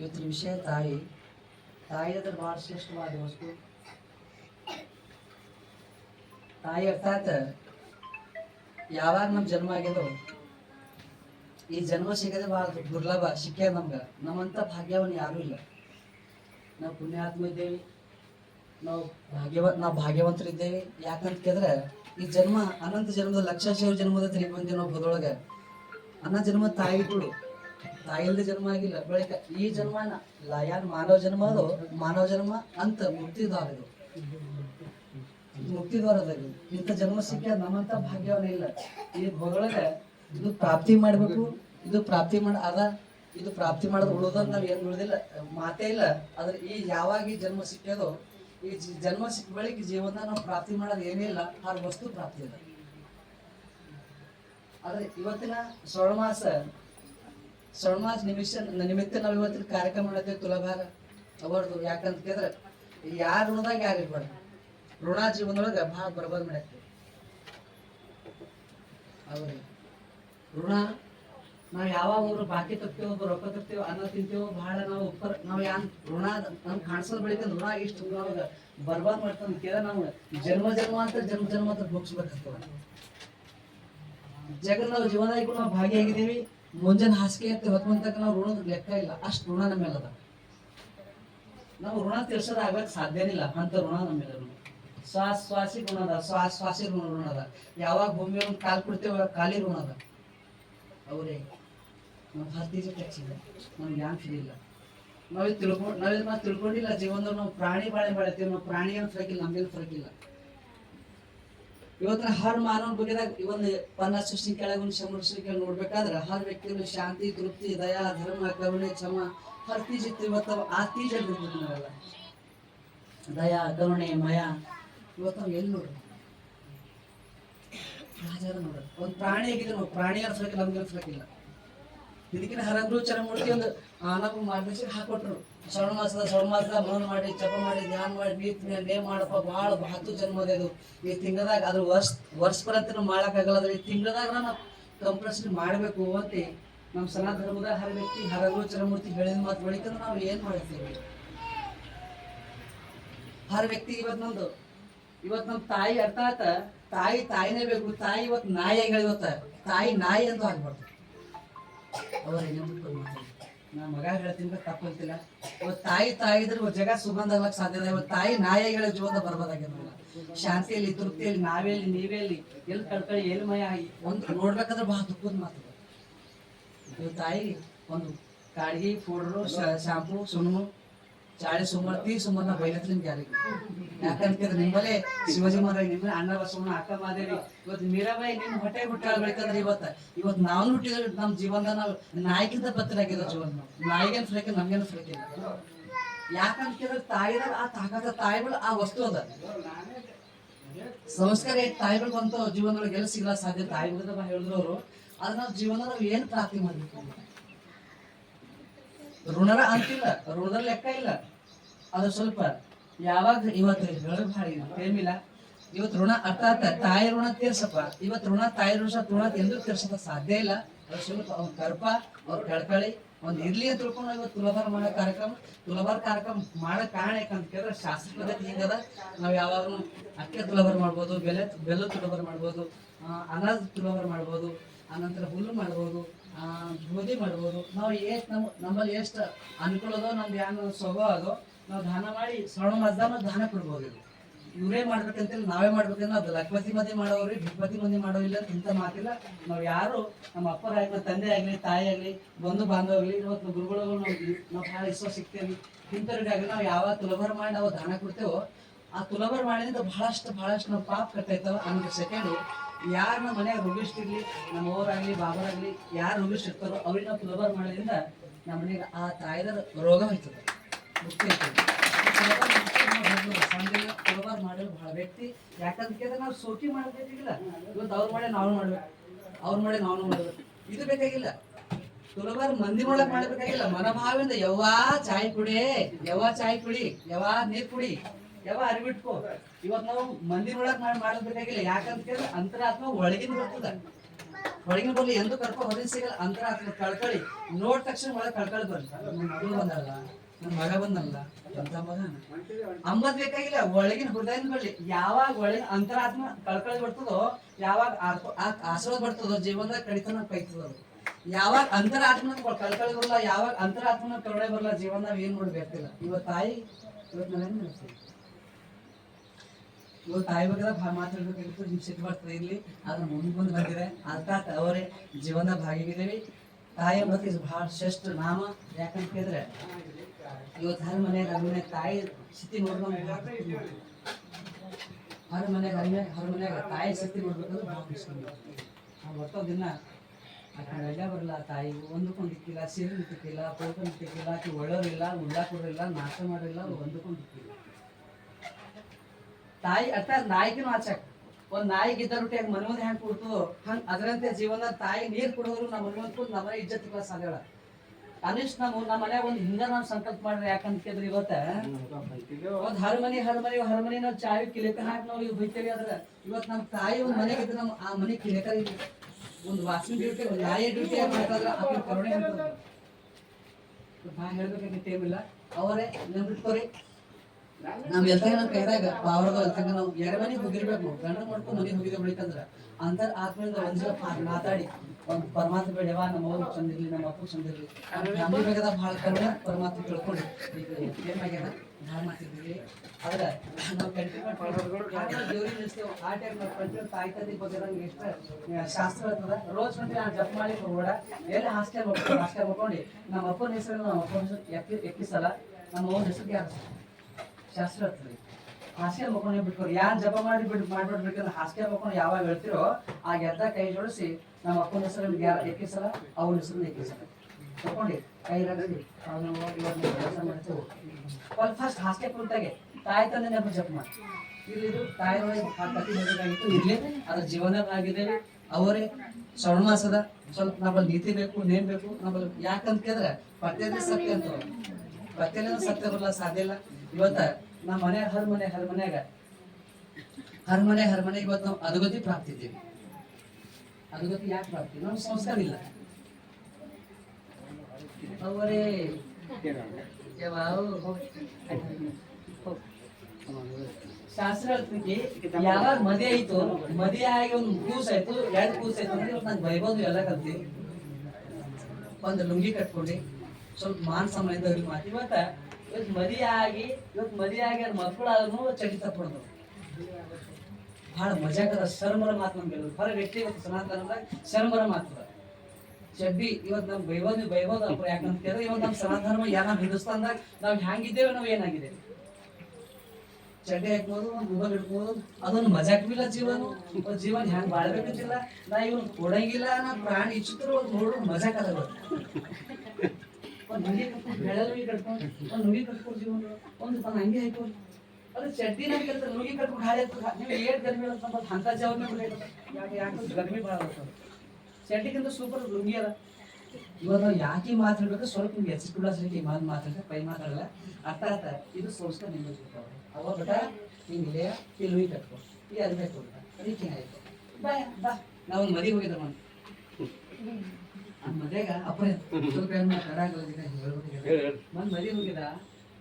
ಇವತ್ತಿನ ವಿಷಯ ತಾಯಿ. ತಾಯಿ ಅಂದ್ರೆ ಭಾಳ ಶ್ರೇಷ್ಠವಾದ ವಸ್ತು. ತಾಯಿ ಅರ್ಥಾತ್ ಯಾವಾಗ ನಮ್ಮ ಜನ್ಮ ಆಗ್ಯದೋ, ಈ ಜನ್ಮ ಸಿಗದೆ ಭಾಳ ದುರ್ಲಭ ಸಿಕ್ಕ ನಮ್ಗೆ. ನಮ್ಮಂಥ ಭಾಗ್ಯವನ್ನು ಯಾರೂ ಇಲ್ಲ. ನಾವು ಪುಣ್ಯಾತ್ಮ ಇದ್ದೇವೆ. ನಾವು ಭಾಗ್ಯವ, ನಾವು ಭಾಗ್ಯವಂತರಿದ್ದೇವೆ. ಯಾಕಂತ ಕೇಳಿದ್ರೆ, ಈ ಜನ್ಮ ಅನಂತ ಜನ್ಮದ ಲಕ್ಷಾಶಿವ ಜನ್ಮದ ತಿರುಗಿ ಬಂದಿ ನಾವು ಬದೊಳಗೆ ಅನ್ನ ಜನ್ಮ ತಾಯಿಗಳು ತಾಯಿಲ್ದ ಜನ್ಮ ಆಗಿಲ್ಲ, ಬಳಿಕ ಈ ಜನ್ಮನ ಲಯಾನ್ ಮಾನವ ಜನ್ಮ ಅದು? ಮಾನವ ಜನ್ಮ ಅಂತ ಮುಕ್ತಿದ್ವಾರ ಇದು. ಮುಕ್ತಿದ್ವಾರದ ಇದು. ಇಂಥ ಜನ್ಮ ಸಿಕ್ಕ ನಮ್ಮಂತ ಭಾಗ್ಯವನ್ನ ಇಲ್ಲ. ಈ ಭೂಗೊಳಗೆ ಇದು ಪ್ರಾಪ್ತಿ ಮಾಡ್ಬೇಕು, ಇದು ಪ್ರಾಪ್ತಿ ಮಾಡ, ಅದ ಇದು ಪ್ರಾಪ್ತಿ ಮಾಡೋದು ಉಳಿದಂತ ನಾವ್ ಏನ್ ಉಳಿದಿಲ್ಲ, ಮಾತೇ ಇಲ್ಲ. ಆದ್ರೆ ಈ ಯಾವಾಗ ಈ ಜನ್ಮ ಸಿಕ್ಕೋದು, ಈ ಜನ್ಮ ಸಿಕ್ಕ ಬಳಿಕ ಜೀವನ ನಾವು ಪ್ರಾಪ್ತಿ ಮಾಡೋದು ಏನಿಲ್ಲ ಆ ವಸ್ತು ಪ್ರಾಪ್ತಿ ಇಲ್ಲ. ಆದ್ರೆ ಇವತ್ತಿನ ಶ್ರವಣ ಮಾಸ ಮಾಸ ನಿಮಿಷ ನಿಮಿತ್ತ ನಾವು ಇವತ್ತಿನ ಕಾರ್ಯಕ್ರಮ ಮಾಡಿದ್ದೇವೆ ತುಲಾಭಾರ ಅವರ್ದು ಯಾಕಂತ ಕೇಳಿದ್ರೆ ಯಾರ ಋಣದಾಗ ಯಾರು ಇರ್ಬಾರ್ದು? ಋಣ ಜೀವನದೊಳಗೆ ಭಾಳ ಬರ್ಬಾದ್ ಮಾಡತ್ತೆ ಅವ್ರಿ ಋಣ, ನಾವು ಯಾವಾಗ ಒಬ್ರು ಬಾಕಿ ತಪ್ತೇವೋ ಒಬ್ರು ರೊಕ್ಕ ತಪ್ತೇವೋ ಅನ್ನ ತಿಂತೇವೋ, ಭಾಳ ನಾವು ಉಪ್ಪರ್, ನಾವು ಯಾನ್ ಋಣ ನಮ್ ಕಾಣಿಸೋದ್ ಬೆಳಿಗ್ಗೆ ಋಣ ಇಷ್ಟು ನಮಗೆ ಬರ್ಬಾದ್ ಮಾಡ್ತಾನೆ ಕೇಳ ನಾವು ಜನ್ಮ ಜನ್ಮ ಅಂತ ಜನ್ಮ ಜನ್ಮ ಅಂತ ಮುಗಿಸ್ಬೇಕಾಗ್ತದ ಜಗನ್ ನಾವು ಜೀವನದಾಗ ಕೂಡ ನಾವು ಭಾಗಿಯಾಗಿದ್ದೀವಿ. ಮುಂಜಾನೆ ಹಾಸಿಗೆ ಎತ್ತಿ ಹೊತ್ಕೊಂತಕ್ಕ ನಾವು ಋಣದ ಲೆಕ್ಕ ಇಲ್ಲ. ಅಷ್ಟು ಋಣ ನಮ್ಮ ಮೇಲೆ ಅದ. ನಾವು ಋಣ ತೀರ್ಸೋದು ಆಗ್ಬೇಕು ಸಾಧ್ಯನಿಲ್ಲ ಅಂತ ಋಣ ನಮ್ಮ ಮೇಲೆ. ಶ್ವಾಸ ಶ್ವಾಸಿ ಋಣ ಅದ. ಶ್ವಾಸ ಶ್ವಾಸಿ ಋಣ ಋಣ ಅದ. ಯಾವಾಗ ಭೂಮಿ ಒಂದು ಕಾಲು ಕೊಡ್ತೇವೆ ಖಾಲಿ ಋಣ ಅದ. ಅವರೇ ನಮ್ಮ ಟ್ಯಾಕ್ಸ್ ಇದೆ. ನಮ್ಗೆ ಯಾನ್ ಸಿಗಿಲ್ಲ ನಾವೇ ತಿಳ್ಕೊಂಡು ನಾವೇ ತಿಳ್ಕೊಂಡಿಲ್ಲ. ಜೀವನದಲ್ಲಿ ನಾವು ಪ್ರಾಣಿ ಬಾಳೆ ಬಾಳ್ತೀವಿ ನಾವು ಪ್ರಾಣಿ ಏನು ಫ್ರಕಿಲ್ಲ ನಮ್ಗೇನು ಫರಕ್ ಇಲ್ಲ ಇವತ್ತಿನ ಹರ್ ಮಾನವನ ಬಗ್ಗೆ ಇವೊಂದು ಪನ್ನಾಸ್ ಸೃಷ್ಟಿ ಕೆಳಗೆ ಒಂದು ವರ್ಷ ಕೆಳಗೆ ನೋಡ್ಬೇಕಾದ್ರೆ ಹರ್ ವ್ಯಕ್ತಿಗಳು ಶಾಂತಿ, ತೃಪ್ತಿ, ದಯಾ, ಧರ್ಮ, ಕರುಣೆ, ಕ್ಷಮ ಹರ್ ತೀಜ್ ಇವತ್ತು ಆ ತೀಜ ನಾವೆಲ್ಲ ದಯಾ, ಕರುಣೆ, ಮಯ. ಇವತ್ತು ಎಲ್ಲರೂ ಎಲ್ಲಿ ನೋಡ್ರಿ ರಾಜಾರ ನೋಡ್ರಿ ಒಂದು ಪ್ರಾಣಿ ಆಗಿದ್ರೆ ಪ್ರಾಣಿ ಅನ್ಸಕ್ಕೆ ನಮ್ಗೆ ಅನ್ಸಕ್ಕಿಲ್ಲ ಇದಕ್ಕಿನ ಚೆನ್ನಾಗಿ ಚರಮೂರ್ತಿ ಒಂದು ನಾವು ಮಾರ್ಗದರ್ಶಕ ಹಾಕೊಟ್ರು. ಶ್ರವಣ ಮಾಸದ ಶ್ರವಣ ಮಾಸದ ಮೌನ ಮಾಡಿ, ಜಪ ಮಾಡಿ, ಧ್ಯಾನ ಮಾಡಿ ಬೀತ್ ನೇ ಮಾಡಪ್ಪ ಭಾಳ ಹತ್ತು ಜನ್ಮದ ಇದು. ಈ ತಿಂಗಳದಾಗ ಅದ್ರ ವರ್ಷ ವರ್ಷ ಪರಂತ ಮಾಡೋಕ್ಕಾಗಲ್ಲ ಅದ್ರ ಈ ತಿಂಗಳದಾಗ ನಾವು ಕಂಪಲ್ಸರಿ ಮಾಡಬೇಕು ಅಂತ ನಮ್ಮ ಸನಾತನ ಧರ್ಮದ ಹರ ವ್ಯಕ್ತಿ ಹರಗುರು ಚರಮೂರ್ತಿ ಹೇಳಿದ ಮಾತು ಬಳಿಕ ನಾವು ಏನು ಮಾಡ್ತೀವಿ? ಹರ ವ್ಯಕ್ತಿ ಇವತ್ತು ನಮ್ದು. ಇವತ್ತು ನಮ್ಮ ತಾಯಿ ಅರ್ಥ ಆತ ತಾಯಿ ತಾಯಿನೇ ಬೇಕು. ತಾಯಿ ಇವತ್ತು ನಾಯಿಯಾಗಿ ಹೇಳಿವತ್ತ ತಾಯಿ ನಾಯಿ ಅಂತ ಆಗ್ಬಾರ್ದು. ಅವರೇ ನಾ ಮಗ ಹೇಳ್ತೀನಿ ತಪ್ಪು ಅಂತಿಲ್ಲ. ಇವತ್ತು ತಾಯಿ ತಾಯಿ ಇದ್ರೆ ಇವತ್ತು ಜಗ ಸುಗಂಧ ಆಗ್ಲಕ್ ಸಾಧ್ಯ ಇಲ್ಲ. ಇವತ್ತು ತಾಯಿ ನಾಯಿಗಳ ಜೀವನ ಬರ್ಬೋದಾಗಿರಲ್ಲ ಶಾಂತಿಯಲ್ಲಿ, ತೃಪ್ತಿಯಲ್ಲಿ, ನಾವೆಲ್ಲಿ, ನೀವೆಲ್ಲಿ, ಎಲ್ಲಿ ಕಳ್ಕೊಳ್ಳಿ, ಎಲ್ಲಿ ಮಯ ಒಂದು ನೋಡ್ಬೇಕಾದ್ರೆ ಬಹಳ ದುಃಖದ ಮಾತು. ಇವ್ ತಾಯಿ ಒಂದು ಕಾಡಿಗೆ, ಪೌಡ್ರು ಶಾಂಪು, ಸುಣ್ಣು ಚಾಳಿ ಸುಮಾರು ತೀ ಸುಮಾರು ನಾ ಬೈಲತ್ರಿ ನಿಮ್ಗೆ ಯಾಕಂತ ಯಾಕಂತಂದ್ರೆ ನಿಮ್ಮಲ್ಲೇ ಶಿವಾಜಿ ಮಹಾರಾಜ್ ನಿಮ್ಮ ಅಣ್ಣ ಬಸವಣ್ಣ ಅಕ್ಕ ಮಾದೇವಿ, ಇವತ್ತು ಮೀರಾಬಾಯಿ ನಿಮ್ಮ ಹೊಟ್ಟೆ ಹುಟ್ಟಾಳ್ಬೇಕಂದ್ರೆ ಇವತ್ತ. ಇವತ್ತು ನಾವು ಹುಟ್ಟಿದ್ರೆ ನಮ್ಮ ಜೀವನದ ನಾವು ನಾಯಿಗಿಂತ ಬತ್ತಲಾಗಿರೋ ಜೀವನ ನಾಯಿಗೇನು ಫ್ರೇಕ್ ನಮ್ಗೇನು ಫ್ರೇಕ್ ಇಲ್ಲ. ಯಾಕಂತ ಕೇಳಿದ್ರೆ ತಾಯಿದಾಗ ಆ ತಾಕತ್ತ ತಾಯಿಗಳು ಆ ವಸ್ತು ಅದ. ಸಂಸ್ಕಾರ ತಾಯಿಗಳು ಬಂತು ಜೀವನದೊಳಗೆ ಎಲ್ಲ ಸಿಗಲ್ಲ ಸಾಧ್ಯ ತಾಯಿಗಳ ಹೇಳಿದ್ರು ಅವರು. ಅದ್ರ ನಾವು ಜೀವನ ನಾವು ಏನ್ ಪ್ರಾಪ್ತಿ ಮಾಡ್ಬೇಕು ಋಣರ ಅಂತಿಲ್ಲ, ಋಣದ ಲೆಕ್ಕ ಇಲ್ಲ. ಅದು ಸ್ವಲ್ಪ ಯಾವಾಗ ಇವತ್ತು ಹೇಳ ಭಾರಿ ಏನಿಲ್ಲ ಇವತ್ತು ಋಣ, ಅರ್ಥಾತ್ ತಾಯಿ ಋಣ ತೀರ್ಸಪ್ಪ. ಇವತ್ತು ಋಣ, ತಾಯಿ ಋಣ ಋಣ ಎಂದು ತೀರ್ಸೋಕೆ ಸಾಧ್ಯ ಇಲ್ಲ. ಅದು ಸ್ವಲ್ಪ ಅವ್ನ ಕರ್ಪ ಅವ್ರ ಕಳ್ಕಳಿ. ಒಂದು ಇರ್ಲಿ ಅಂತ ತಿಳ್ಕೊಂಡು ಇವತ್ತು ತುಲಭಾರ ಮಾಡೋ ಕಾರ್ಯಕ್ರಮ. ತುಲಭಾರ ಕಾರ್ಯಕ್ರಮ ಮಾಡೋ ಕಾರಣ ಯಾಕಂತ ಕೇಳಿದ್ರೆ ಶಾಸ್ತ್ರ ಪದ್ಧತಿ ಹಿಂಗದ. ನಾವು ಯಾವಾಗಲೂ ಅಕ್ಕಿ ತುಲಭಾರ ಮಾಡ್ಬೋದು, ಬೆಲೆ ಬೆಲ್ಲ ತುಲಭಾರ ಮಾಡ್ಬೋದು ಅನಾಜ ತುಲಾಭಾರ ಮಾಡ್ಬೋದು ಆನಂತರ ಹುಲ್ಲು ಮಾಡ್ಬೋದು ಗೋಧಿ ಮಾಡ್ಬೋದು. ನಾವು ಎಷ್ಟು ನಮ್ಮ ನಮ್ಮಲ್ಲಿ ಎಷ್ಟು ಅನುಕೂಲ ಅದೋ ನಮ್ದು ಏನು ಸ್ವಭಾವ ಅದೋ ನಾವು ದಾನ ಮಾಡಿ ಶ್ರವಣ ಮಾಸದಾಗ ನಾವು ದಾನ ಕೊಡ್ಬೋದು. ಇವರೇ ಮಾಡ್ಬೇಕಂತೇಳಿ ನಾವೇ ಮಾಡ್ಬೇಕಂದ್ರೆ ಅದು ಲಕ್ಷ್ಮತಿ ಮಂದಿ ಮಾಡೋವ್ರಿ ಭಿಕ್ಪತಿ ಮಂದಿ ಅಂತ ಇಂಥ ಮಾತಿಲ್ಲ. ನಾವು ಯಾರು, ನಮ್ಮ ಅಪ್ಪರಾಗಲಿ ನಮ್ಮ ತಂದೆ ಆಗಲಿ, ತಾಯಿ ಆಗಲಿ, ಬಂಧು ಬಾಂಧವ ಆಗಲಿ, ಇವತ್ತು ಗುರುಗಳು ನಾವು ನಾವು ಭಾಳ ಇಷ್ಟ ಸಿಗ್ತೇವೆ ಇಂಥವ್ರಿಗೆ ಆಗಲಿ ನಾವು ಯಾವ ತುಲಭರ ಮಾಡಿ ನಾವು ದಾನ ಕೊಡ್ತೇವೋ, ಆ ತುಲಭರ ಮಾಡಿದ್ರಿಂದ ಬಹಳಷ್ಟು ಬಹಳಷ್ಟು ನಾವು ಪಾಪ ಕಟ್ಟೈತವ ಅಂದ್ರೆ ಸೆಕೆಂಡು ಯಾರು ನಮ್ಮ ಮನೆಯಾಗ ರೋಗಿಷ್ಟಿರ್ಲಿ ನಮ್ಮ ಅವರಾಗಲಿ ಬಾಬರಾಗಲಿ, ಯಾರು ರೋಗಿಷ್ಟಿರ್ತಾರೋ ಅವ್ರಿಗೆ ನಾವು ತುಲಭರ ಮಾಡೋದ್ರಿಂದ ನಮ್ಮ ಮನೆಗೆ ಆ ತಾಯಿದ ರೋಗ ಹೋಯ್ತದೆ. ಮುಕ್ತಿ ಐತದೆ ಭಾಳ ವ್ಯಕ್ತಿ ಯಾಕಂತ ನಾವು ಸೋಟಿ ಮಾಡಬೇಕಾಗಿಲ್ಲ ಇವತ್ತು ಅವ್ರು ಮಾಡಿ ನಾವು ಮಾಡ್ಬೇಕು ಅವ್ರ ಮಾಡಿ ನಾವು ಮಾಡ್ಬೇಕು ಇದು ಬೇಕಾಗಿಲ್ಲ ತುಲಭಾರ ಮಂದಿ ಮಾಡಬೇಕಾಗಿಲ್ಲ ಮಾಡ್ಬೇಕಾಗಿಲ್ಲ ಯವ್ವಾ ಚಾಯ್ ಕುಡಿ ಯಾವ ಚಾಯ್ ಕುಡಿ ಯಾವ ನೀರ್ ಕುಡಿ ಯಾವ ಅರಿವಿಟ್ಕೋ ಇವತ್ತು ನಾವು ಮಂದಿ ನೋಡಕ್ ಮಾಡಿ ಮಾಡಬೇಕಾಗಿಲ್ಲ ಯಾಕಂತ ಕೇಳಿದ್ರೆ ಅಂತರಾತ್ಮ ಒಳಗಿನ ಬರ್ತದ. ಒಳಗಿನ ಬರ್ಲಿ ಎಂದು ಕರ್ಕೊ ಹೊರಗಿನ ಸಿಗಲ್ಲ. ಅಂತರಾತ್ಮ ಕಳ್ಕಳಿ ನೋಡ್ ತಕ್ಷಣ ಒಳಗೆ ಕಳ್ಕಳಿ ಬರ್ತ ನನ್ನ ಮಗ ಬಂದಲ್ಲ ಮಗನ. ಅಂಬದ್ ಬೇಕಾಗಿಲ್ಲ, ಒಳಗಿನ ಹೃದಯದ ಬರ್ಲಿ ಯಾವಾಗ ಒಳಗಿನ ಅಂತರಾತ್ಮ ಕಳ್ಕಳಿ ಬರ್ತದೋ, ಯಾವಾಗ ಆತ್ಮ- ಆ ಆಶೀರ್ವಾದ ಬರ್ತದೋ ಜೀವನದಾಗ ಕಡಿತನ ಕೈತದ ಯಾವಾಗ ಅಂತರಾತ್ಮನ ಕಳ್ಕಳಿ ಬರಲ್ಲ, ಯಾವಾಗ ಅಂತರಾತ್ಮ ಕರುಣೆ ಬರಲ್ಲ ಜೀವನದಾಗ ಏನ್ ಮಾಡ್ಬೇಕಿಲ್ಲ ಇವತ್ತು ತಾಯಿ ಇವತ್ತು ನಾವೇನ್ ಮಾಡ್ತೀವಿ ಇವತ್ತು ತಾಯಿ ಬಗ್ಗೆ ಭಾಳ ಮಾತಾಡ್ಬೇಕಾಗಿತ್ತು ನಿಮ್ ಸಿಟ್ಟು ಬರ್ತದೆ ಇಲ್ಲಿ ಅದ್ರ ಮುಂದೆ ಮುಂದೆ ಬಂದಿದೆ. ಅರ್ಥಾತ್ ಅವರೇ ಜೀವನ ಭಾಗಿಗಿದ್ದೀವಿ ತಾಯಿ ಮತ್ತೆ ಬಹಳ ಶ್ರೇಷ್ಠ ನಾಮ. ಯಾಕಂತ ಕೇಳಿದ್ರೆ ಇವತ್ತು ಹರ ಮನೆಯಾಗ ಮನೆ ತಾಯಿ ಸ್ಥಿತಿ ನೋಡ್ಕೊಂಡು ಹರ ಮನೆ ಹರ ಹರ ಮನೆ ತಾಯಿ ಸ್ಥಿತಿ ನೋಡ್ಬೇಕಂದ್ರೆ ಭಾಳ ಮುಗಿಸ್ಕೊಂಡು ನಾವು ಬರ್ತೋ ದಿನ ಆಕೆ ಬರಲ್ಲ ತಾಯಿ ಇಕ್ಕಿಲ್ಲ ಸೀರೆ ಪೋಟನ್ ಇಟ್ಟಿಕ್ಕಿಲ್ಲ ಆಕೆ ಒಳ್ಳೋರಿಲ್ಲ ಉಳ್ಳಾಕ್ ಕೊಡೋರಿಲ್ಲ ನಾಶ ಮಾಡಿಲ್ಲ ಇಕ್ಕಿಲ್ಲ ತಾಯಿ ಅರ್ಥ ನಾಯಿಗೂ ಆಚಕ್ ಒಂದ್ ನಾಯಿ ಗಿದ್ದ ರೊಟ್ಟಿಯಾಗ ಮನೆ ಮುಂದೆ ಹೆಂಗ್ ಕೊಡ್ತದೋ, ಹಂಗ ಅದರಂತೆ ಜೀವನ, ತಾಯಿ ನೀರು ಕುಡಿದ್ರು ನಮ್ಮ ಮನೆ ಮುಂದೆ ಕೂತ್ ನಮ್ಮ ಇಜ್ಜತ್ ಕ್ಲಾಸ್ ಸಾಧ್ಯ ಅನಿಷ್ಟ ನಾವು ನಮ್ಮ ಮನ್ಯಾಗ ಒಂದು ಹಿಂಗ ನಾವು ಸಂಕಲ್ಪ ಮಾಡ್ರಿ ಯಾಕಂತ ಕೇಳಿದ್ರೆ ಇವತ್ತ ಒಂದ್ ಹರಮನಿ ಹರಮನಿ ಹರಮನಿ ನಾವು ಚಾಯ್ ಕಿಲೆಕ ಹಾಕಿ ನಾವು ಈಗ ಬೈತೇವಿ ಅದ್ರ ಇವತ್ ನಮ್ ತಾಯಿ ಒಂದ್ ಮನೆಗೆ ಇದ್ರೆ ನಮ್ ಆ ಮನೆ ಕಿಲೆಕ ಇದೆ ಒಂದ್ ವಾಸನೆ ಡ್ಯೂಟಿ ಒಂದ್ ನಾಯಿ ಡ್ಯೂಟಿ ಮಾಡ್ತಾದ್ರೆ ಆಕೆ ಕರುಣೆ ಅಂತ ಬಾ ಟೇಮಿಲ್ಲ ಅವರೇ ನೆನ್ಬಿಟ್ಕೋರಿ ನಾವ್ ಎಲ್ತಾಗ ನಮ್ ಕೈದಾಗ ಪಾವರದ ಎಲ್ತಾಗ ನಾವು ಎರೆ ಮನೆಗೆ ಹೋಗಿರ್ಬೇಕು. ನಾವು ಗಂಡ ಮಾಡ್ಕೊಂಡು ಮನೆಗೆ ಹೋಗಿದ್ದೆ ಬೆಳಿಕಂದ್ರ ಅಂತರ್ ಆತ್ಮದಿಂದ ಒಂದು ಜನ ಮಾ- ಮಾತಾಡಿ. ಒಂದು ಪರಮಾತ್ಮ ಬೇಡವಾ ನಮ್ಮ ಅವ್ರು ಚಂದಿರ್ಲಿ ನಮ್ಮ ಅಪ್ಪ ಚಂದಿರ್ಲಿ ನಮ್ಮ ನಮ್ಗೆ ಬೇಕಾದ ಭಾಳ ಕರುಣ ಪರಮಾತ್ಮ ತಿಳ್ಕೊಂಡು ಏನಾಗ್ಯದ ಭಾಳ ಮಾಡ್ತಿದ್ವಿ ಆದ್ರೆ ನಾವು ಕಂಟಿನ್ಯೂ ದೇವ್ರಿಗೆ ನಿಲ್ಸ್ತೇವೆ ಆ ಟೈಮ್ ನಾವು ಕಂಟಿನ್ಯೂ ತಾಯಿ ತಂದೆ ಬಗ್ಗೆ ನಂಗೆ ಎಷ್ಟು ಶಾಸ್ತ್ರ ಇರ್ತದ. ರೋಜ್ ಗಂಟೆ ನಾನು ಜಪ್ ಮಾಡಿ ಹೋಗೋಣ ಎಲ್ಲಿ ಹಾಸ್ಟೆಲ್ ಹೋಗ್ಕೊಂಡು ಹಾಸ್ಟೆಲ್ ಹೋಗ್ಕೊಂಡು ನಮ್ಮ ಅಪ್ಪನ ಹೆಸರು ನಮ್ಮ ಅಪ್ಪನ ಹೆಸರು ಎಕ್ಕಿ ಎಕ್ಕಿಸಲ್ಲ ನಮ್ಮ ಅವ್ರ ಹೆಸರು ಯಾರು? ಶಾಸ್ತ್ರ ಇರ್ತದೆ. ಹಾಸಿಗೆ ಮುಖಂಡ ಬಿಟ್ಕೊರಿ ಯಾರು ಜಪ ಮಾಡಿ ಬಿಟ್ಟು ಮಾಡ್ಬಿಡ್ಬೇಕಂದ್ರೆ ಹಾಸಿಗೆ ಮಕ್ಕಳು ಯಾವಾಗ ಹೇಳ್ತಿರೋ ಆ ಎದ್ದ ಕೈ ಜೋಡಿಸಿ ನಮ್ಮ ಅಪ್ಪನ ಹೆಸರು ಯಾರು ಎಕ್ಕಿಸಲ್ಲ ಅವನ ಹೆಸರು ಎಕ್ಕಿಸಲ್ಲ ತಗೊಂಡು ಕೈ ರಗಡಿ ಅವನು ಕೆಲಸ ಮಾಡ್ತೇವೆ ಫಸ್ಟ್ ಹಾಸಿಗೆ ಕುಂತಾಗೆ. ತಾಯಿ ತಂದೆ ನೆನಪು ಜಪ ಮಾಡಿ. ಇಲ್ಲಿ ತಾಯಿಯೊಳಗೆ ಬೇಕಾಗಿತ್ತು ಅದ್ರ ಜೀವನ ಆಗಿದ್ದೇವೆ ಅವರೇ ಶ್ರವಣ ಮಾಸದ. ಸ್ವಲ್ಪ ನಮ್ಮಲ್ಲಿ ನೀತಿ ಬೇಕು, ನೇಮ್ ಬೇಕು. ನಮ್ಮಲ್ಲಿ ಯಾಕಂತ ಕೇಳಿದ್ರೆ ಪತ್ಯದ ಸತ್ಯ ಅಂತ. ಪತ್ಯದ ಸತ್ಯ ಬರಲ್ಲ, ಸಾಧ್ಯ ಇಲ್ಲ. ಇವತ್ತ ನಮ್ಮ ಮನೆ, ಹರ್ ಮನೆ, ಹರ್ ಮನ್ಯಾಗ. ಹರ್ ಮನೆ ಹರ್ ಮನೆ ಇವತ್ತು ನಾವು ಅಧೋಗತಿ ಪ್ರಾಪ್ತಿ ಇದ್ದೀವಿ. ಅಧೋಗತಿ ಯಾಕೆ ಪ್ರಾಪ್ತಿ? ನಮ್ಮ ಸಂಸ್ಕಾರ ಇಲ್ಲ. ಅವರೇ ಶಾಸ್ತ್ರ ಯಾವಾಗ ಮದಿ ಆಯ್ತು, ಮದಿ ಆಗಿ ಒಂದು ಕೂಸ್ ಆಯ್ತು, ಎರಡು ಕೂಸ್ ಆಯ್ತು ಅಂದ್ರೆ ಇವತ್ತು ನಂಗೆ ಬೈಬೋದು ಎಲ್ಲ ಕಲ್ತಿ. ಒಂದು ಲುಂಗಿ ಕಟ್ಕೊಂಡು, ಸ್ವಲ್ಪ ಮಾನ್ ಸಮಯದ ಅವ್ರಿಗೆ ಮಾತು. ಇವತ್ತ ಇವತ್ತು ಮದಿ ಆಗಿ ಇವತ್ತು ಮದಿ ಆಗಿ ಅವ್ರ ಮಕ್ಕಳು ಆದ್ರೂ ಚಟಿ ತಪ್ಪಡ್ದು ಭಾಳ ಮಜಾಕದ ಶರ್ಮರ ಮಾತು ನಮ್ಗೆ ಹೊರ ವ್ಯಕ್ತಿ ಇವತ್ತು ಸನಾತನದ ಶರ್ಮರ ಮಾತು. ಚಡ್ಡಿ ಇವತ್ತು ನಮ್ ಬೈಬೋದು ಬೈಬೋದು ಅಪ್ಪ ಯಾಕಂತ ಕೇಳಿದ್ರೆ ಇವತ್ತು ನಮ್ಮ ಸನಾತನ ಯಾರ ನಮ್ಮ ನಾವು ಹ್ಯಾಂಗಿದ್ದೇವೆ ನಾವು ಏನಾಗಿದೆ? ಚಡ್ಡಿ ಹಾಕ್ಬೋದು ಒಂದು ಮೊಬೈಲ್ ಅದೊಂದು ಮಜಾಕ್ ಬಿಲ್ಲ ಜೀವನ. ಜೀವನ ಹೆಂಗ್ ಬಾಳ್ಬೇಕಂತಿಲ್ಲ. ನಾ ಇವನು ಕೊಡಂಗಿಲ್ಲ ನಾ ಪ್ರಾಣಿ ಇಚ್ಚಿದ್ರು ನೋಡು ಮಜಾಕ್ ಅದ. ಒಂದ್ ಕಟ್ಕೊಂಡು ಬೆಳಲುಗಿ ಕಟ್ಕೊಂಡು, ಒಂದ್ ನುಂಗಿ ಒಂದು ತನ್ನ ಹಂಗೆ ಅದು ಚಡ್ಡಿ ನಮ್ಗೆ ಕೇಳ್ತಾರೆ ನುಂಗಿ ಕಟ್ಕೊಂಡು ಹಾಳೆ ನೀವು ಏಟ್ ಗರ್ಮಿ ಅಂತ ಅಂತ ಜೀವನ ಯಾಕೆ ಯಾಕೆ ಗರ್ಮಿ ಭಾಳ ಚಡ್ಡಿಗಿಂತ ಸೂಪರ್ ಲುಂಗಿ ಅದ. ಇವಾಗ ಯಾಕೆ ಮಾತಾಡ್ಬೇಕು? ಸ್ವಲ್ಪ ನಿಮ್ಗೆ ಈ ಮಾತು ಮಾತಾಡ್ತಾರೆ ಪೈ ಮಾತಾಡಲ್ಲ. ಅರ್ಥ ಆತ ಇದು. ಸಂಸ್ಕಾರ ನಿಮಗೆ ಅವಾಗ ಅವ ಬಟ ಇಲ್ಲಿ ಲುಂಗಿ ಕಟ್ಕೊ. ಈ ಅದಕ್ಕೆ ಆಯ್ತು ಬಾ ಬಾ. ನಾವು ಒಂದು ಮದಿಗೆ ಹೋಗಿದ್ದ ಮನೆ ಮದ್ವೆಗ ಅಪ್ಪ ಸ್ವಲ್ಪ ಏನ್ ಮಾತಾಡಂಗಿಲ್ಲ ಹೇಳ್ಬಿಟ್ಟಿದ್ದಾರೆ ಮದುವೆ ಮದಿ ಹೋಗಿದ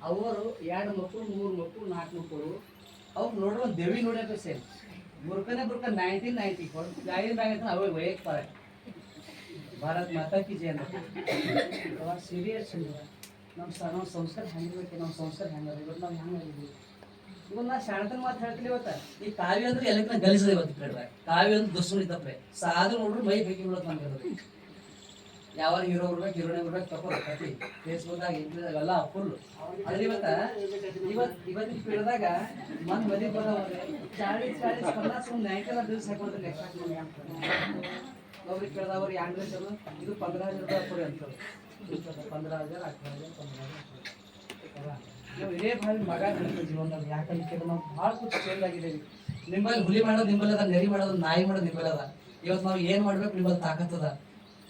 ಅವರು ಎರಡು ಮಕ್ಕಳು ಮೂರು ಮಕ್ಕಳು ನಾಲ್ಕು ಮಕ್ಕಳು ಅವ್ರು ಒಂದು ದೇವಿ ನೋಡಕ್ಕೆ ಸೇಮ್. ಬುರ್ಕನೆ ಬುರ್ಕ ನೈನ್ಟೀನ್ ನೈನ್ಟಿ ಫೋರ್ ಗಾಯನ್ ಬ್ಯಾಂಕ್ ಅವೇ ವಯಕ್ ಪರ ಭಾರತ್ ಮಾತಾ ಕಿ ಜಯ ಸೀರಿಯಸ್ ನಮ್ಮ ಸ ನಮ್ಮ ಸಂಸ್ಕಾರ ಹೆಂಗಿರ್ಬೇಕು ನಮ್ಮ ಸಂಸ್ಕಾರ ಹೆಂಗ ಇವತ್ತು ನಾವು ಹೆಂಗಾಗಿದ್ವಿ ಇವತ್ತು ನಾ ಶಾಣತನ ಮಾತು ಹೇಳ್ತೀನಿ ಇವತ್ತ. ಈ ಕಾವ್ಯ ಅಂದ್ರೆ ಎಲ್ಲಕ್ಕಿಂತ ಗಲಿಸಿದೆ ಇವತ್ತು ಕೇಳ್ರೆ ಕಾವ್ಯ ಅಂದ್ರೆ ದುಶ್ಮನಿ ತಪ್ಪೆ. ಸಾಧು ನೋಡ್ರು ಮೈ ಬೇಕಿ ಬಿಡೋದು ನಮ್ಗೆ. ಯಾವ ಹೀರೋ ಬರ್ಬೇಕು ಹೀರೋನೇ ಬರ್ಬೇಕು ತಪ್ಪು ಕಟ್ಟಿ ಫೇಸ್ಬುಕ್ದಾಗ ಇಂಟರ್ದಾಗ ಎಲ್ಲ ಫುಲ್ ಅದ್ರ ಇವತ್ತ ಇವತ್ ಇವತ್ತಿನ ಪೀಳ್ದಾಗ ಮಂದ್ ಮದಿ ಬರೋವ್ರೆ ಚಾಳಿಸ್ ಚಾಳಿಸ್ ಪನ್ನಾಸ್ ಒಂದು ನಾಯ್ಕರ ದಿವಸ ಹಾಕೊಂಡ್ರೆ ಲೆಕ್ಕ ಅವ್ರಿಗೆ ಕೇಳ್ದವ್ರು ಯಾಂಗ್ ಇದು ಪಂದ್ರ ಹಜಾರ್ ರೂಪಾಯಿ ಅಂತ ಪಂದ್ರ ಹಜಾರ್ ಹತ್ತು ಹಜಾರ್ ಪಂದ್ರ ಹಜಾರ್ ನಾವು ಇದೇ ಭಾಳ ಮಗ ಕಲಿತ ಜೀವನದಲ್ಲಿ ಯಾಕಂತ ಕೇಳಿದ್ರೆ ನಾವು ಭಾಳ ಖುಷಿ ಚೇಂಜ್ ಆಗಿದ್ದೇವೆ ನಿಮ್ಮಲ್ಲಿ ಹುಲಿ ಮಾಡೋದು ನಿಮ್ಮಲ್ಲಿ ಅದ, ನೆರಿ ಮಾಡೋದು, ನಾಯಿ ಮಾಡೋದು ನಿಮ್ಮಲ್ಲಿ ಅದ. ಇವತ್ತು ನಾವು ಏನು ಮಾಡ್ಬೇಕು ನಿಮ್ಮಲ್ಲಿ ತಾಕತ್ತದ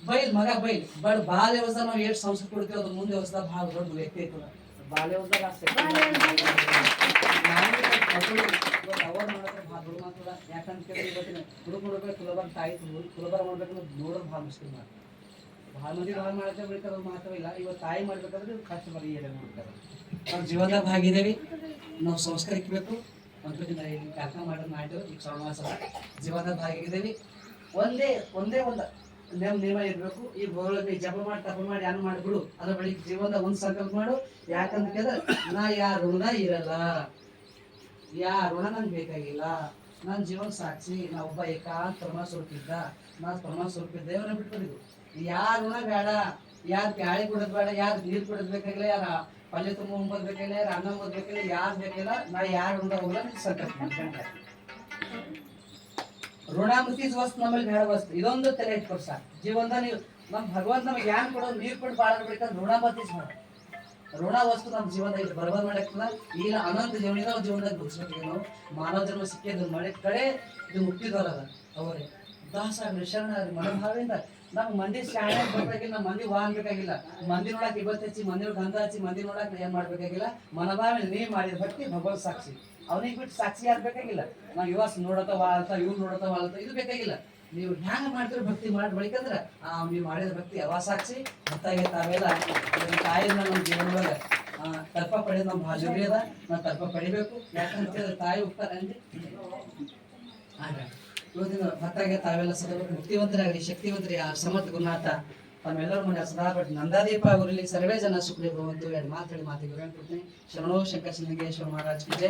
ಬೈಲ್ ಮಗ ಬೈಲ್ ಬಟ್ ಬಾಲ್ಯ ವ್ಯವಸ್ಥೆ ನಾವು ಎಷ್ಟು ಸಂಸ್ಕೃತಿ ಕೊಡ್ತೀವಿ ಅದ್ರ ಮುಂದೆ ವ್ಯವಸ್ಥೆ ಭಾಳ ದೊಡ್ಡ ವ್ಯಕ್ತಿ ಐತದ ಬಾಲ್ಯದಾಗ ಅಷ್ಟೇ ಅವಾರ್ಡ್ ಮಾಡೋದ್ರೆ ಭಾಳ ದೊಡ್ಡ ಮಾತದ ಯಾಕಂತ ಕೇಳಿದ್ರೆ ಇವತ್ತಿನ ಹುಡುಗ ಹುಡುಗ ಕುಲಬಾರ ತಾಯಿ ಕುಲಬಾರ ಮಾಡ್ಬೇಕು ನೋಡೋದು ಭಾಳ ಮುಷ್ಕಿಲ್ ಮಾತು ಭಾಳ ಮಂದಿ ಭಾಳ ಮಾಡ್ತಾರೆ ಬೆಳಿತಾರೆ ಮಾತ್ರ ಇಲ್ಲ ಇವತ್ತು ತಾಯಿ ಮಾಡ್ಬೇಕಾದ್ರೆ ಕಷ್ಟ ಬರೀ ಏನೇ ಮಾಡ್ತಾರೆ ನಾವು ಜೀವನದಾಗ ಭಾಗಿದ್ದೇವೆ ನಾವು ಸಂಸ್ಕಾರ ಇಕ್ಬೇಕು ಒಂದು ದಿನ ಇಲ್ಲಿ ಕಾರ್ಯಕ್ರಮ ಮಾಡೋದು ಮಾಡಿದ್ರು ಈಗ ಶ್ರವಣವಾಸ ಜೀವನದಾಗ ಭಾಗಿದ್ದೇವೆ ಒಂದೇ ಒಂದೇ ಒಂದು ನೇಮ ನಿಯಮ ಇರಬೇಕು. ಈ ಬೋಳಕ್ಕೆ ಜಪ ಮಾಡಿ, ತಪ ಮಾಡಿ ಏನು ಮಾಡಿಬಿಡು ಅದ್ರ ಬಳಿ ಜೀವನದ ಒಂದು ಸಂಕಲ್ಪ ಮಾಡು. ಯಾಕಂತ ಕೇಳಿದ್ರೆ, ನಾ ಯಾರ ಋಣ ಇರಲ್ಲ. ಯಾ, ಋಣ ನಂಗೆ ಬೇಕಾಗಿಲ್ಲ. ನನ್ನ ಜೀವನ ಸಾಕ್ಷಿ. ನಾ ಒಬ್ಬ ಏಕಾಂತ ಪ್ರಮಾಣ ಸ್ವರೂಪಿದ್ದ ನಾ ಪ್ರಮಾಣ ಸ್ವರೂಪ ದೇವರ ಬಿಟ್ಬಿಡಿದ್ರು ಯಾರ ಋಣ ಬೇಡ. ಯಾರು ಗಾಳಿ ಕೊಡೋದು ಬೇಡ, ಯಾರು ನೀರು ಕೊಡೋದು ಬೇಕಾಗಿಲ್ಲ ಯಾರ ಪಲ್ಯ ತುಂಬ ಬೇಕಾಗಿಲ್ಲ ಯಾರು ಅನ್ನ ಉಂಬೋದು ಬೇಕಾಗಿಲ್ಲ ಯಾರು ಬೇಕಾಗಿಲ್ಲ ನಾ ಯಾರು ಋಣ ಹೋಗಲ್ಲ ಸಂಕಲ್ಪ ಮಾಡ್ಕೊಂಡೆ. ಋಣ ಮುಗಿಸ್ ವಸ್ತು ನಮ್ಮಲ್ಲಿ ಬೇಡ ವಸ್ತು ಇದೊಂದು ತಲೆ ಇಟ್ಕೊಡ್ ಸಾಕು. ಜೀವನದಾಗ ನೀವು. ನಮ್ಮ ಭಗವಂತ ನಮಗೆ ಯಾನ್ ಕೊಡೋದು, ನೀರು ಕೊಟ್ಟು ಬಾಳ ಬೇಕಂದ್ರೆ ಋಣ ವಸ್ತು ನಮ್ಮ ಜೀವನದಾಗ ಇದು ಬರ್ಬಾದ್ ಮಾಡಕ್ಕಿಲ್ಲ. ಈಗ ಅನಂತ ಜೀವನ ನಾವು ಜೀವನದಾಗ ಮುಗಿಸ್ಬೇಕು ನಾವು. ಮಾನವ ಜನ್ಮ ಸಿಕ್ಕಿದ್ದು ಮಳೆ ಕಡೆ, ಇದು ಮುಕ್ತಿದವರದ ಅವರೇ. ದಾಸ ಶರಣ ಮನೋಭಾವದಿಂದ ನಮ್ಗೆ ಮಂದಿ ಶಾಣೆ ಬರ್ಬೇಕಾಗಿಲ್ಲ ನಮ್ಮ ಮಂದಿ ವಾಹನ ಬೇಕಾಗಿಲ್ಲ. ಮಂದಿ ನೋಡಕ್ ಇವತ್ತು ಹಚ್ಚಿ, ಮಂದಿ ಗಂಧ ಹಚ್ಚಿ, ಮಂದಿ ನೋಡಕ್ ಏನ್ ಮಾಡ್ಬೇಕಾಗಿಲ್ಲ. ಮನೋಭಾವನೆ ನೀ ಮಾಡಿದ ಭಕ್ತಿ ಭಗವಂತ ಸಾಕ್ಷಿ. ಅವನಿಗೆ ಬಿಟ್ಟು ಸಾಕ್ಷಿ ಯಾರು ಬೇಕಾಗಿಲ್ಲ? ನಾವು ಯುವಸ್ ನೋಡತ್ತ ಅಂತ ಇವ್ ನೋಡತ್ತ ಅಂತ, ಇದು ಬೇಕಾಗಿಲ್ಲ. ನೀವು ಹ್ಯಾಂಗ ಮಾಡ್ತೀರಿ ಭಕ್ತಿ ಮಾಡಿ ಬಳಿಕಂದ್ರ ನೀವು ಮಾಡಿದ ಭಕ್ತಿ ಅವ ಸಾಕ್ಷಿ ಗೊತ್ತಾಗಿ ತಾವೆಲ್ಲ ತಾಯಿನ ನಮ್ಮ ಜೀವನದಾಗ ತರ್ಪ ಪಡೆಯೋದು ನಮ್ಮ ಭಾಳ ಅದ ನಾ ತರ್ಪ ಪಡಿಬೇಕು. ಯಾಕಂತ ಹೇಳಿದ್ರೆ ತಾಯಿ ಉಪ್ಪಾರ ಅಂದಿ ಇವತ್ತಿನ ಭಕ್ತಾಗೆ ತಾವೆಲ್ಲ ಸದಾ ಮುಕ್ತಿವಂತರಾಗಲಿ ಶಕ್ತಿವಂತರಿ, ಆ, ಸಮರ್ಥ ಗುರುನಾಥ. ತಮ್ಮೆಲ್ಲರ ಮನೆ ಸದಾ ಪಟ್ಟು ನಂದಾದೀಪ ಅವರಲ್ಲಿ ಸರ್ವೇ ಜನ ಸುಖಿ ಭವಂತು. ಎರಡು ಮಾತಾಡಿ ಮಾತಿಗೆ ಕೊಡ್ತೀನಿ ಶರಣೋ ಶಂಕರ ಸಿಂಗೇಶ್ವರ ಮಹಾರಾಜ್ ವಿಜಯ್